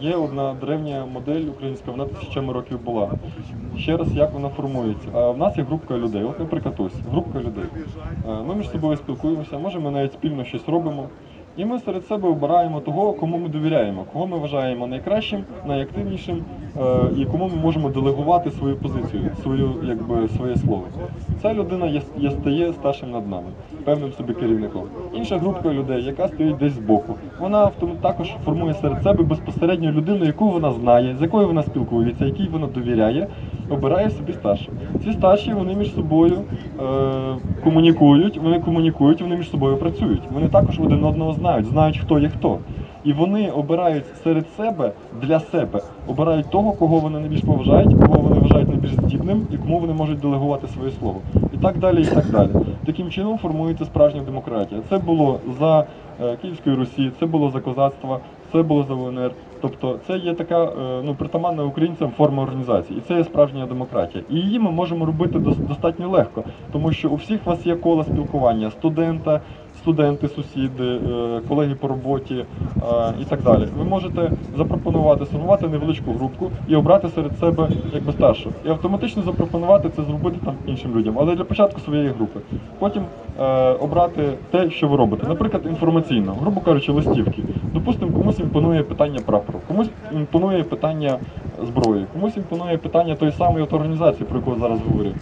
Є одна древня модель українська, вона тисячами років була. Ще раз, як вона формується? А в нас є групка людей. От, наприклад, ось групка людей. Е, Ми між собою спілкуємося, може ми навіть спільно щось робимо. І ми серед себе обираємо того, кому ми довіряємо, кого ми вважаємо найкращим, найактивнішим е, і кому ми можемо делегувати свою позицію, свою, якби, своє слово. Ця людина є, є стає старшим над нами, певним собі керівником. Інша групка людей, яка стоїть десь збоку, вона також формує серед себе безпосередньо людину, яку вона знає, з якою вона спілкується, якій вона довіряє, обирає собі старших. Ці старші вони між собою е, комунікують, вони комунікують, вони між собою працюють. Вони також один одного знають, знають, хто є хто. І вони обирають серед себе для себе, обирають того, кого вони найбільш поважають, кого вони вважають найбільш здібним і кому вони можуть делегувати своє слово. І так далі, і так далі. Таким чином формується справжня демократія. Це було за е, Київської Русі, це було за козацтва, це було за. Тобто це є така е, ну, притаманна українцям форма організації. І це є справжня демократія. І її ми можемо робити достатньо легко, тому що у всіх вас є коло спілкування студента, студенти, сусіди, е, колеги по роботі е, і так далі. Ви можете запропонувати сформувати невеличку групку і обрати серед себе якби старшу. І автоматично запропонувати це зробити там іншим людям, але для початку своєї групи. Потім е, обрати те, що ви робите. Наприклад, інформаційно, грубо кажучи, листівки. Допустимо, комусь імпонує питання прапору, комусь імпонує питання зброї, комусь імпонує питання тої самої от організації, про яку зараз говорив.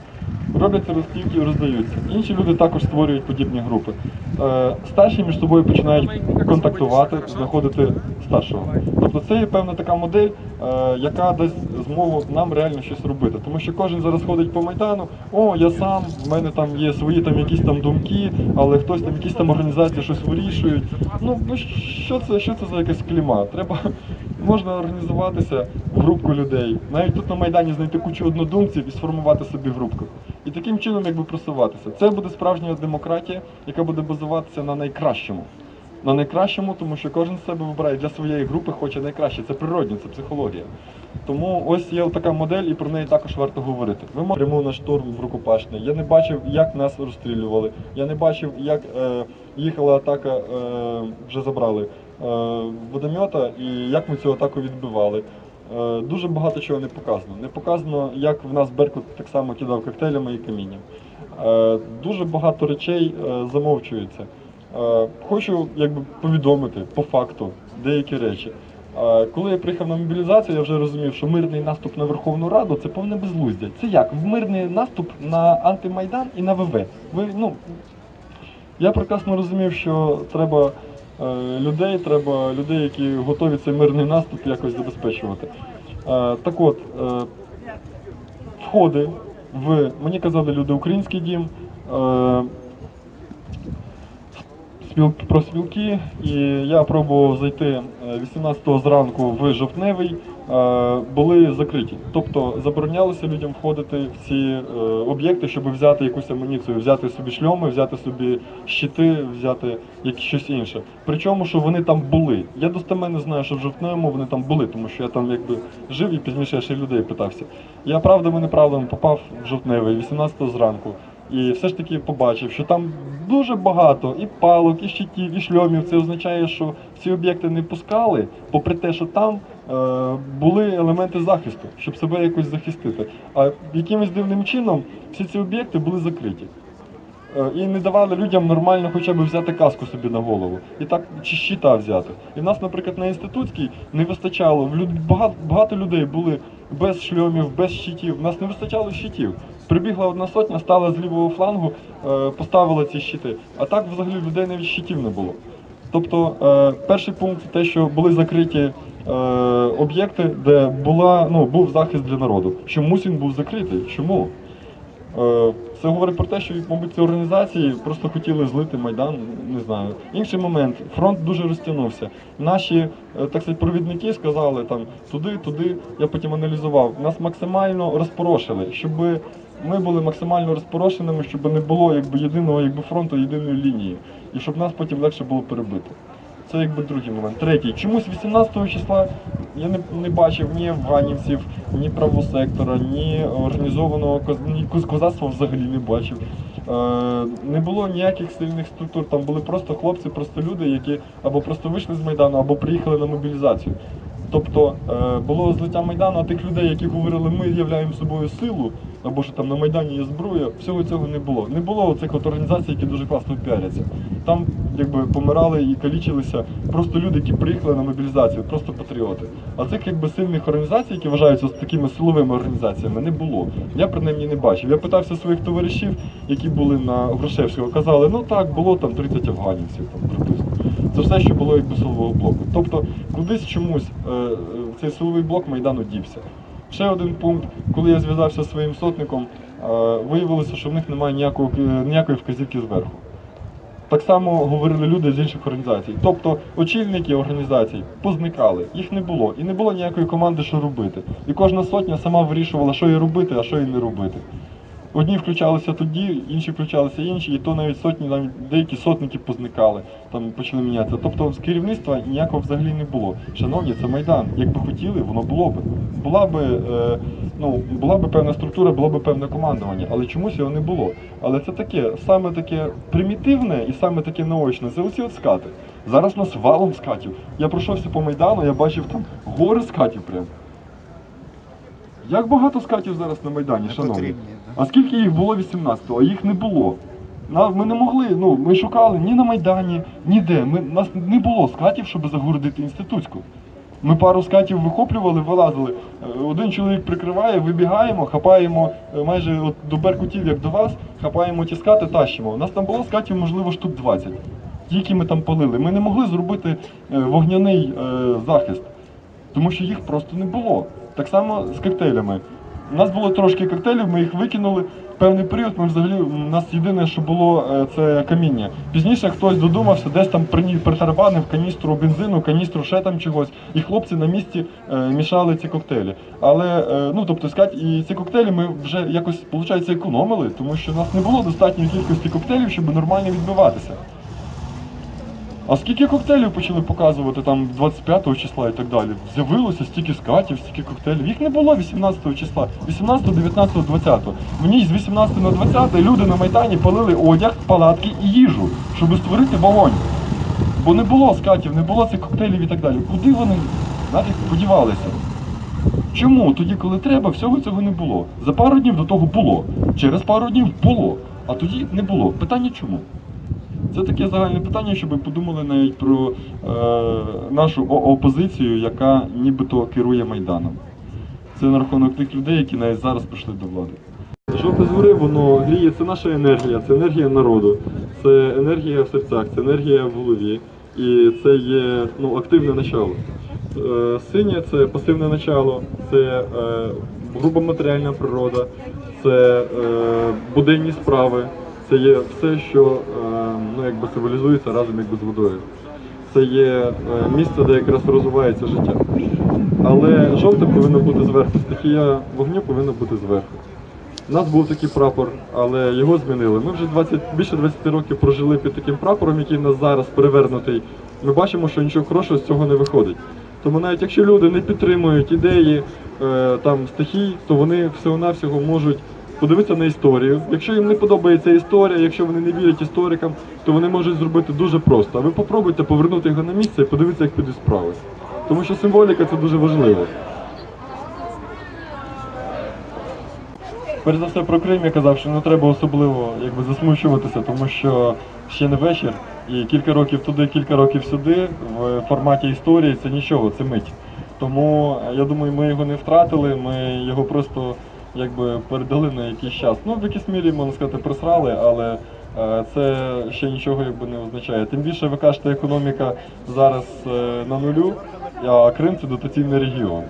Робляться листівки і роздаються. Інші люди також створюють подібні групи. Е, старші між собою починають контактувати, знаходити старшого. Тобто це є певна така модель, е, яка дасть змогу нам реально щось робити. Тому що кожен зараз ходить по майдану, о, я сам, в мене там є свої там якісь там думки, але хтось там якісь там організації щось вирішують. Ну, ну що це, що це за якась кліма? Треба можна організуватися в групку людей. Навіть тут на Майдані знайти кучу однодумців і сформувати собі групку. І таким чином якби просуватися. Це буде справжня демократія, яка буде базуватися на найкращому. На найкращому, тому що кожен себе вибирає для своєї групи хоче найкраще. Це природньо, це психологія. Тому ось є така модель, і про неї також варто говорити. Ви пряму на штурм в рукопашний. Я не бачив, як нас розстрілювали. Я не бачив, як е, їхала атака, е, вже забрали е, водомета, і як ми цю атаку відбивали. Е, дуже багато чого не показано. Не показано, як в нас Беркут так само кидав коктейлями і камінням. Е, дуже багато речей е, замовчується. Хочу якби повідомити по факту деякі речі. Коли я приїхав на мобілізацію, я вже розумів, що мирний наступ на Верховну Раду це повне безглуздя. Це як? Мирний наступ на антимайдан і на ВВ. Ви, ну, я прекрасно розумів, що треба людей, треба людей, які готові цей мирний наступ якось забезпечувати. Е, так от, е, входи в, мені казали люди, український дім. Е, про спілки, і я пробував зайти е, 18-го зранку в жовтневий, е, були закриті. Тобто заборонялося людям входити в ці е, об'єкти, щоб взяти якусь амуніцію, взяти собі шльоми, взяти собі щити, взяти якесь щось інше. Причому, що вони там були. Я достеменно знаю, що в жовтневому вони там були, тому що я там якби жив і пізніше я ще людей питався. Я правдами неправдами попав в жовтневий 18-го зранку. І все ж таки побачив, що там дуже багато і палок, і щитів, і шльомів. Це означає, що ці об'єкти не пускали, попри те, що там е, були елементи захисту, щоб себе якось захистити. А якимось дивним чином всі ці об'єкти були закриті. Е, І не давали людям нормально хоча б взяти каску собі на голову. І так чи щита взяти. І в нас, наприклад, на інститутській не вистачало. Багато, людей були без шльомів, без щитів. У нас не вистачало щитів. Прибігла одна сотня, стала з лівого флангу, е, поставила ці щити. А так взагалі людей навіть щитів не було. Тобто, е, перший пункт те, що були закриті е, об'єкти, де була, ну, був захист для народу. Чомусь він був закритий. Чому? Е, Це говорить про те, що, мабуть, ці організації просто хотіли злити Майдан, не знаю. Інший момент, фронт дуже розтягнувся. Наші е, так сказати, провідники сказали там туди, туди. Я потім аналізував. Нас максимально розпорошили, щоб ми були максимально розпорошеними, щоб не було якби єдиного якби фронту, єдиної лінії, і щоб нас потім легше було перебити. Це якби другий момент. Третій. Чомусь 18 числа я не, не бачив ні афганівців, ні правосектора, ні організованого ні козацтва взагалі не бачив. Е, не було ніяких сильних структур, там були просто хлопці, просто люди, які або просто вийшли з Майдану, або приїхали на мобілізацію. Тобто е, було злиття Майдану, а тих людей, які говорили, ми являємо собою силу, або що там на Майдані є зброя, всього цього не було. Не було цих от організацій, які дуже класно піаряться. Там якби помирали і калічилися просто люди, які приїхали на мобілізацію, просто патріоти. А цих якби сильних організацій, які вважаються такими силовими організаціями, не було. Я принаймні не бачив. Я питався своїх товаришів, які були на Грушевського, казали, ну так, було там 30 афганівців там приблизно. Це все, що було якби силового блоку. Тобто кудись чомусь е, е, цей силовий блок Майдану дівся. Ще один пункт, коли я зв'язався зі своїм сотником, е, виявилося, що в них немає ніякого, ніякої вказівки зверху. Так само говорили люди з інших організацій. Тобто очільники організацій позникали, їх не було. І не було ніякої команди, що робити. І кожна сотня сама вирішувала, що їй робити, а що їй не робити. Одні включалися тоді, інші включалися інші, і то навіть сотні, навіть деякі сотники позникали, там почали мінятися. Тобто з керівництва ніякого взагалі не було. Шановні, це Майдан. Якби хотіли, воно було б. Була би, е, ну, була би певна структура, було б певне командування, але чомусь його не було. Але це таке, саме таке примітивне і саме таке наочне, це оці от скати. Зараз у нас валом скатів. Я пройшовся по Майдану, я бачив там гори скатів прям. Як багато скатів зараз на Майдані, шановні? А скільки їх було 18-го, а їх не було. Ми не могли, ну ми шукали ні на Майдані, ніде. Ми, нас не було скатів, щоб загородити інститутську. Ми пару скатів вихоплювали, вилазили. Е, Один чоловік прикриває, вибігаємо, хапаємо е, майже от до беркутів, як до вас, хапаємо ті скати, тащимо. У нас там було скатів, можливо, штук 20. Ті, які ми там палили. Ми не могли зробити е, вогняний захист, тому що їх просто не було. Так само з коктейлями. У нас було трошки коктейлів, ми їх викинули. Певний період ми взагалі у нас єдине, що було, е, це каміння. Пізніше хтось додумався, десь там притарабанив каністру бензину, каністру ще там чогось, і хлопці на місці е, мішали ці коктейлі. Але е, ну тобто сказати, і ці коктейлі ми вже якось виходить, економили, тому що в нас не було достатньої кількості коктейлів, щоб нормально відбиватися. А скільки коктейлів почали показувати там 25 числа і так далі? З'явилося стільки скатів, стільки коктейлів. Їх не було 18 числа, 18, 19, 20. Мені з 18 на 20 люди на Майдані палили одяг, палатки і їжу, щоб створити вогонь. Бо не було скатів, не було цих коктейлів і так далі. Куди вони нафіг подівалися? Чому тоді, коли треба, всього цього не було? За пару днів до того було, через пару днів було, а тоді не було. Питання чому? Це таке загальне питання, щоб ви подумали навіть про е, нашу опозицію, яка нібито керує Майданом. Це на рахунок тих людей, які навіть зараз прийшли до влади. Жовте згори, воно гріє, це наша енергія, це енергія народу, це енергія в серцях, це енергія в голові. І це є ну, активне начало. Е, Синє це пасивне начало, це е, груба матеріальна природа, це е, буденні справи, це є все, що е, ну, якби символізується разом якби з водою. Це є е, місце, де якраз розвивається життя. Але жовте повинно бути зверху, стихія вогню повинна бути зверху. У нас був такий прапор, але його змінили. Ми вже 20, більше 20 років прожили під таким прапором, який в нас зараз перевернутий. Ми бачимо, що нічого хорошого з цього не виходить. Тому навіть якщо люди не підтримують ідеї е, там стихій, то вони всього-навсього можуть подивитися на історію. Якщо їм не подобається історія, якщо вони не вірять історикам, то вони можуть зробити дуже просто. А ви попробуйте повернути його на місце і подивитися, як підуть справи. Тому що символіка це дуже важливо. Перш за все про Крим я казав, що не треба особливо якби, засмучуватися, тому що ще не вечір, і кілька років туди, кілька років сюди в форматі історії це нічого, це мить. Тому е, я думаю, ми його не втратили, ми його просто якби передали на якийсь час. Ну, в якійсь мірі, можна сказати, просрали, але е, це ще нічого якби не означає. Тим більше ви кажете, економіка зараз е, на нулю, а Крим це дотаційний регіон.